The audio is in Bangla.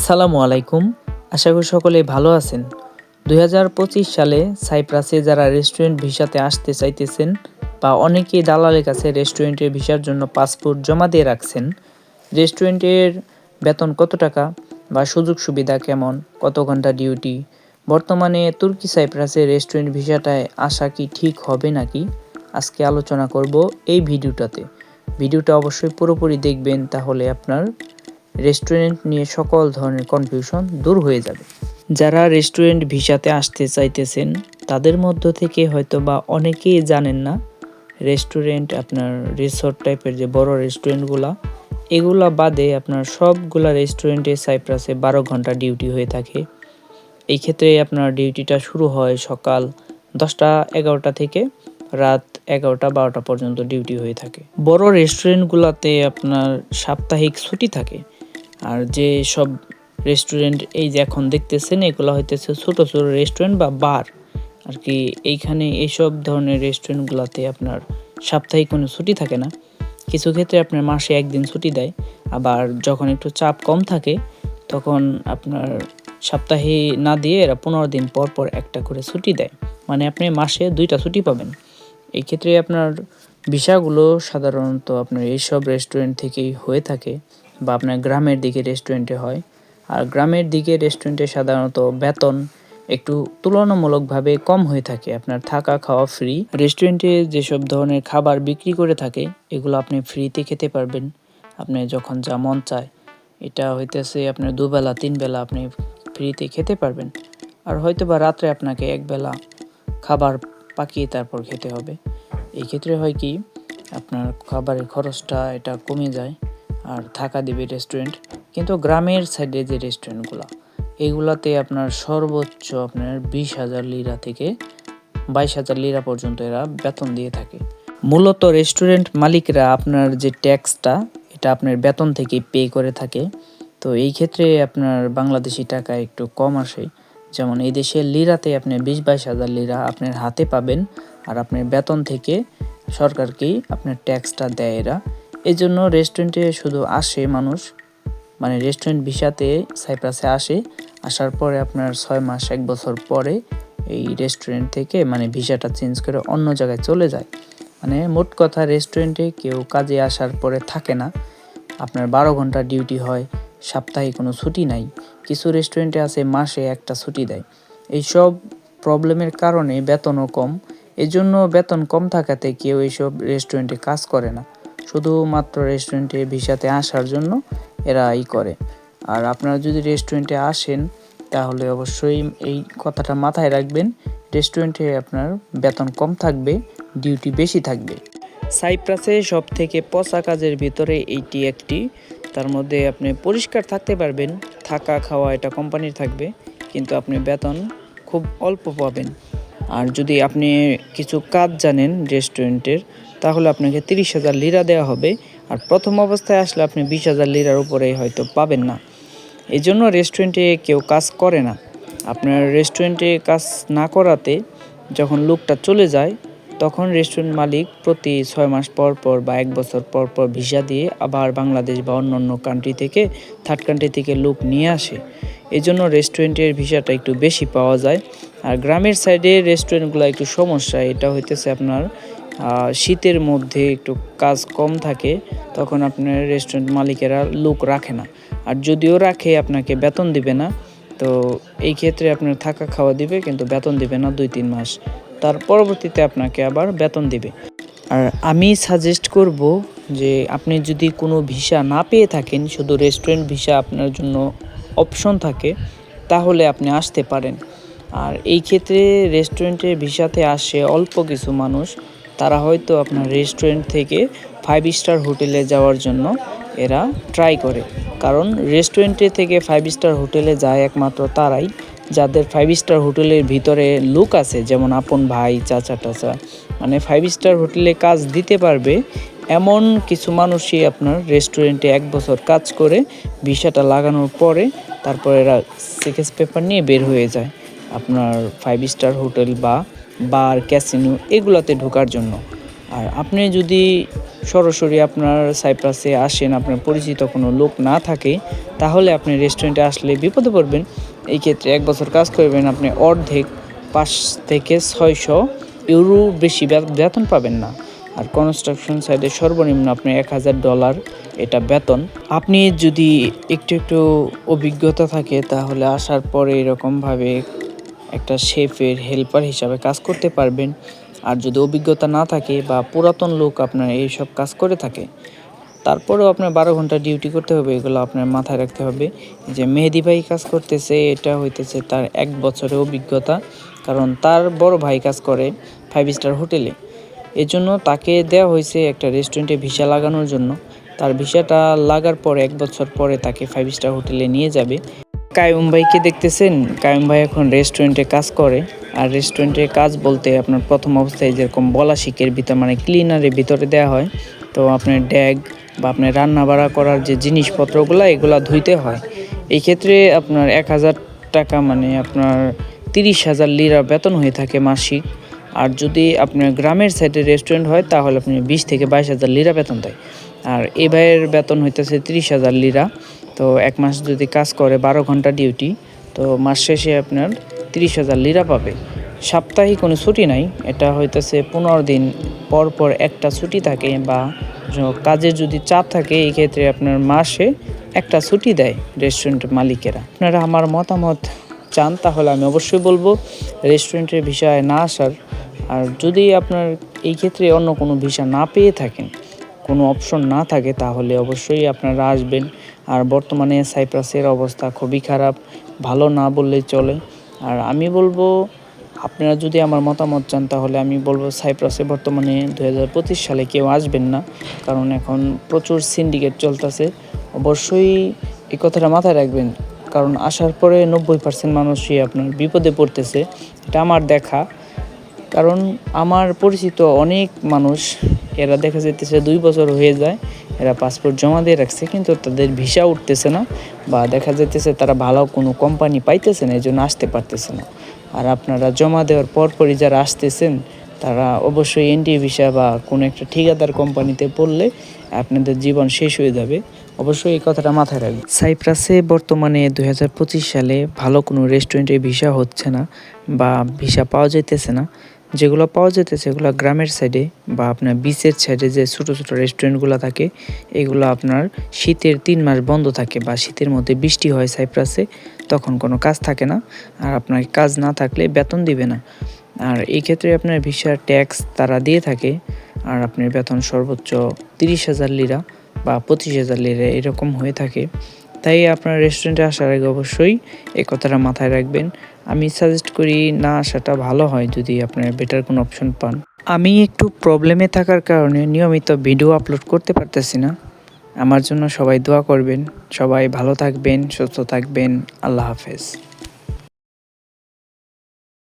আসসালামু আলাইকুম। আশা করি সকলে ভালো আছেন। দু হাজার পঁচিশ সালে সাইপ্রাসে যারা রেস্টুরেন্ট ভিসাতে আসতে চাইতেছেন বা অনেকেই দালালের কাছে রেস্টুরেন্টের ভিসার জন্য পাসপোর্ট জমা দিয়ে রাখছেন, রেস্টুরেন্টের বেতন কত টাকা বা সুযোগ সুবিধা কেমন, কত ঘণ্টা ডিউটি, বর্তমানে তুর্কি সাইপ্রাসে রেস্টুরেন্ট ভিসাটায় আসা কি ঠিক হবে নাকি, আজকে আলোচনা করব এই ভিডিওটাতে। ভিডিওটা অবশ্যই পুরোপুরি দেখবেন, তাহলে আপনার রেস্টুরেন্ট নিয়ে সকল ধরনের কনফিউশন দূর হয়ে যাবে। যারা রেস্টুরেন্ট ভিসাতে আসতে চাইতেছেন, তাদের মধ্য থেকে হয়তো বা অনেকেই জানেন না, রেস্টুরেন্ট আপনার রিসোর্ট টাইপের যে বড় রেস্টুরেন্টগুলা, এগুলা বাদে আপনার সবগুলা রেস্টুরেন্টে সাইপ্রাসে বারো ঘণ্টা ডিউটি হয়ে থাকে। এই ক্ষেত্রে আপনার ডিউটিটা শুরু হয় সকাল দশটা, এগারোটা থেকে রাত এগারোটা, বারোটা পর্যন্ত ডিউটি হয়ে থাকে। বড় রেস্টুরেন্টগুলোতে আপনার সাপ্তাহিক ছুটি থাকে। আর যে সব রেস্টুরেন্ট এই যে এখন দেখতেছেন, এগুলো হইতেছে ছোট ছোট রেস্টুরেন্ট বা বার আর কি এইখানে এইসব ধরনের রেস্টুরেন্টগুলোতে আপনার সাপ্তাহিক কোনো ছুটি থাকে না। কিছু ক্ষেত্রে আপনার মাসে একদিন ছুটি দেয়, আবার যখন একটু চাপ কম থাকে, তখন আপনার সপ্তাহে না দিয়ে এরা পনেরো দিন পর পর একটা করে ছুটি দেয়। মানে আপনি মাসে দুইটা ছুটি পাবেন। এই ক্ষেত্রে আপনার ভিসাগুলো সাধারণত আপনার এইসব রেস্টুরেন্ট থেকেই হয়ে থাকে। বা আপনার গ্রামের দিকে রেস্টুরেন্টে হয়। আর গ্রামের দিকে রেস্টুরেন্টে সাধারণত বেতন একটু তুলনামূলকভাবে কম হয়ে থাকে। আপনার থাকা খাওয়া ফ্রি রেস্টুরেন্টে যেসব ধরনের খাবার বিক্রি করে থাকে, এগুলো আপনি ফ্রিতে খেতে পারবেন। আপনি যখন যা মন চায়, এটা হইতেছে আপনার দুবেলা তিন বেলা আপনি ফ্রিতে খেতে পারবেন। আর হয়তো বা রাত্রে আপনাকে একবেলা খাবার পাকিয়ে তারপর খেতে হবে। এই ক্ষেত্রে হয় কি, আপনার খাবারের খরচটা এটা কমে যায়। আর থাকা দিবে রেস্টুরেন্ট কিন্তু গ্রামের সাইডে যে রেস্টুরেন্টগুলো এগুলাতে আপনার সর্বোচ্চ আপনার বিশ হাজার লিরা থেকে বাইশ হাজার লিরা পর্যন্ত এরা বেতন দিয়ে থাকে। মূলত রেস্টুরেন্ট মালিকরা আপনার যে ট্যাক্সটা এটা আপনার বেতন থেকে পে করে থাকে। তো এই ক্ষেত্রে আপনার বাংলাদেশি টাকা একটু কম আসে। যেমন এই দেশের লিরাতে আপনি বিশ বাইশ হাজার লিরা আপনার হাতে পাবেন, আর আপনার বেতন থেকে সরকারকেই আপনার ট্যাক্সটা দেয় এরা। এই জন্য রেস্টুরেন্টে শুধু আসে মানুষ। মানে রেস্টুরেন্ট ভিসাতে সাইপ্রাসে আসে। আসার পরে আপনার ছয় মাস, এক বছর পরে এই রেস্টুরেন্ট থেকে মানে ভিসাটা চেঞ্জ করে অন্য জায়গায় চলে যায়। মানে মোট কথা রেস্টুরেন্টে কেউ কাজে আসার পরে থাকে না। আপনার বারো ঘণ্টা ডিউটি হয়, সাপ্তাহে কোনো ছুটি নাই। কিছু রেস্টুরেন্টে আছে, মাসে একটা ছুটি দেয়। এইসব প্রবলেমের কারণে বেতনও কম। এজন্য বেতন কম থাকাতে কেউ এইসব রেস্টুরেন্টে কাজ করে না। শুধুমাত্র রেস্টুরেন্টে ভিসাতে আসার জন্য এরা ই করে। আর আপনারা যদি রেস্টুরেন্টে আসেন, তাহলে অবশ্যই এই কথাটা মাথায় রাখবেন রেস্টুরেন্টে আপনার বেতন কম থাকবে ডিউটি বেশি থাকবে। সাইপ্রাসে সব থেকে পচা কাজের ভিতরে এইটি একটি। তার মধ্যে আপনি পরিষ্কার থাকতে পারবেন, থাকা খাওয়া এটা কোম্পানির থাকবে, কিন্তু আপনি বেতন খুব অল্প পাবেন। আর যদি আপনি কিছু কাজ জানেন রেস্টুরেন্টের তাহলে আপনাকে তিরিশ হাজার লিরা দেওয়া হবে। আর প্রথম অবস্থায় আসলে আপনি বিশ হাজার লিরার উপরে হয়তো পাবেন না। এই জন্য রেস্টুরেন্টে কেউ কাজ করে না। আপনার রেস্টুরেন্টে কাজ না করাতে যখন লোকটা চলে যায়, তখন রেস্টুরেন্ট মালিক প্রতি ছয় মাস পর পর বা এক বছর পর পর ভিসা দিয়ে আবার বাংলাদেশ বা অন্য অন্য কান্ট্রি থেকে থার্ড কান্ট্রি থেকে লোক নিয়ে আসে। এই জন্য রেস্টুরেন্টের ভিসাটা একটু বেশি পাওয়া যায়। আর গ্রামের সাইডে রেস্টুরেন্টগুলো একটু সমস্যা, এটা হইতেছে আপনার শীতের মধ্যে একটু কাজ কম থাকে, তখন আপনার রেস্টুরেন্ট মালিকেরা লোক রাখে না। আর যদিও রাখে, আপনাকে বেতন দিবে না, তো এই ক্ষেত্রে আপনার থাকা খাওয়া দিবে, কিন্তু বেতন দিবে না দুই তিন মাস। তার পরবর্তীতে আপনাকে আবার বেতন দিবে। আর আমি সাজেস্ট করব যে আপনি যদি কোনো ভিসা না পেয়ে থাকেন, শুধু রেস্টুরেন্ট ভিসা আপনার জন্য অপশন থাকে, তাহলে আপনি আসতে পারেন। আর এই ক্ষেত্রে রেস্টুরেন্টের ভিসাতে আসে অল্প কিছু মানুষ তারা হয়তো আপনার রেস্টুরেন্ট থেকে ফাইভ স্টার হোটেলে যাওয়ার জন্য এরা ট্রাই করে। কারণ রেস্টুরেন্টে থেকে ফাইভ স্টার হোটেলে যায় একমাত্র তারাই, যাদের ফাইভ স্টার হোটেলের ভিতরে লুক আছে, যেমন আপন ভাই, চাচা টাচা। মানে ফাইভ স্টার হোটেলে কাজ দিতে পারবে এমন কিছু মানুষই আপনার রেস্টুরেন্টে এক বছর কাজ করে ভিসাটা লাগানোর পরে তারপর এরা সিকেস পেপার নিয়ে বের হয়ে যায়। আপনার ফাইভ স্টার হোটেল বা বার, ক্যাসিনো এগুলোতে ঢোকার জন্য। আর আপনি যদি সরাসরি আপনার সাইপ্রাসে আসেন, আপনার পরিচিত কোনো লোক না থাকে, তাহলে আপনি রেস্টুরেন্টে আসলে বিপদে পড়বেন। এই ক্ষেত্রে এক বছর কাজ করবেন, আপনি অর্ধেক পাঁচ থেকে ছয়শো ইউরো বেশি বেতন পাবেন না। আর কনস্ট্রাকশন সাইডে সর্বনিম্ন আপনি এক হাজার ডলার এটা বেতন। আপনি যদি একটু একটু অভিজ্ঞতা থাকে, তাহলে আসার পরে এরকমভাবে একটা শেফের হেল্পার হিসাবে কাজ করতে পারবেন। আর যদি অভিজ্ঞতা না থাকে বা পুরাতন লোক আপনার এইসব কাজ করে থাকে, তারপরেও আপনার বারো ঘণ্টা ডিউটি করতে হবে, এগুলো আপনার মাথায় রাখতে হবে। যে মেহেদি ভাই কাজ করতেছে, এটা হইতেছে তার এক বছরের অভিজ্ঞতা। কারণ তার বড় ভাই কাজ করে ফাইভ স্টার হোটেলে এজন্য তাকে দেওয়া হয়েছে একটা রেস্টুরেন্টে ভিসা লাগানোর জন্য। তার ভিসাটা লাগার পরে, এক বছর পরে তাকে ফাইভ স্টার হোটেলে নিয়ে যাবে। কায়ুম ভাইকে দেখতেছেন? কায়ুম ভাই এখন রেস্টুরেন্টে কাজ করে। আর রেস্টুরেন্টে কাজ বলতে আপনার প্রথম অবস্থায় যেরকম বলা শিকের ভিতর মানে ক্লিনারের ভিতরে দেওয়া হয়। তো আপনার ড্যাগ বা আপনার রান্না বাড়া করার যে জিনিসপত্রগুলো, এগুলা ধুইতে হয়। এই ক্ষেত্রে আপনার এক হাজার টাকা মানে আপনার তিরিশ হাজার লিরা বেতন হয়ে থাকে মাসিক। আর যদি আপনার গ্রামের সাইডে রেস্টুরেন্ট হয়, তাহলে আপনি বিশ থেকে বাইশ হাজার লিরা বেতন দেয়। আর এ ভাইয়ের বেতন হইতেছে তিরিশ হাজার লিরা তো এক মাস যদি কাজ করে বারো ঘণ্টা ডিউটি তো মাস শেষে আপনার তিরিশ হাজার লিরা পাবে। সাপ্তাহিক কোনো ছুটি নাই, এটা হইতেছে পনেরো দিন পর পর একটা ছুটি থাকে বা কাজের যদি চাপ থাকে, এই ক্ষেত্রে আপনার মাসে একটা ছুটি দেয় রেস্টুরেন্টের মালিকেরা। আপনারা আমার মতামত চান, তাহলে আমি অবশ্যই বলব রেস্টুরেন্টের ভিসায় না আসার। আর যদি আপনার এই ক্ষেত্রে অন্য কোনো ভিসা না পেয়ে থাকেন কোনো অপশন না থাকে, তাহলে অবশ্যই আপনারা আসবেন। আর বর্তমানে সাইপ্রাসের অবস্থা খুবই খারাপ, ভালো না বললেই চলে। আর আমি বলব, আপনারা যদি আমার মতামত চান, তাহলে আমি বলব সাইপ্রাসে বর্তমানে দু হাজার পঁচিশ সালে কেউ আসবেন না। কারণ এখন প্রচুর সিন্ডিকেট চলতেছে। অবশ্যই এই কথাটা মাথায় রাখবেন। কারণ আসার পরে নব্বই পার্সেন্ট মানুষই আপনার বিপদে পড়তেছে। এটা আমার দেখা। কারণ আমার পরিচিত অনেক মানুষ এরা দেখা যাইতেছে দুই বছর হয়ে যায়, এরা পাসপোর্ট জমা দিয়ে রাখছে, কিন্তু তাদের ভিসা উঠতেছে না বা দেখা যাইতেছে তারা ভালো কোনো কোম্পানি পাইতেছে না এই জন্য আসতে পারতেছে না। আর আপনারা জমা দেওয়ার পরপরই যারা আসতেছেন, তারা অবশ্যই এনডি ভিসা বা কোনো একটা ঠিকাদার কোম্পানিতে পড়লে আপনাদের জীবন শেষ হয়ে যাবে। অবশ্যই এই কথাটা মাথায় রাখবেন। সাইপ্রাসে বর্তমানে দুই হাজার পঁচিশ সালে ভালো কোনো রেস্টুরেন্টে ভিসা হচ্ছে না বা ভিসা পাওয়া যাইতেছে না। যেগুলো পাওয়া যেতে সেগুলো গ্রামের সাইডে বা আপনার বিচের সাইডে যে ছোটো ছোটো রেস্টুরেন্টগুলো থাকে, এগুলো আপনার শীতের তিন মাস বন্ধ থাকে বা শীতের মধ্যে বৃষ্টি হয় সাইপ্রাসে তখন কোনো কাজ থাকে না। আর আপনার কাজ না থাকলে বেতন দিবে না। আর এই ক্ষেত্রে আপনার ভিসার ট্যাক্স তারা দিয়ে থাকে, আর আপনার বেতন সর্বোচ্চ তিরিশ হাজার লিরা বা পঁচিশ হাজার লিরা এরকম হয়ে থাকে। তাই আপনার রেস্টুরেন্টে আসার আগে অবশ্যই এই কথাটা মাথায় রাখবেন। আমি সাজেস্ট করি, না আসাটা ভালো হয় যদি আপনারা বেটার কোনো অপশন পান। আমি একটু প্রবলেমে থাকার কারণে নিয়মিত ভিডিও আপলোড করতে পারতেছি না। আমার জন্য সবাই দোয়া করবেন। সবাই ভালো থাকবেন, সুস্থ থাকবেন। আল্লাহ হাফেজ।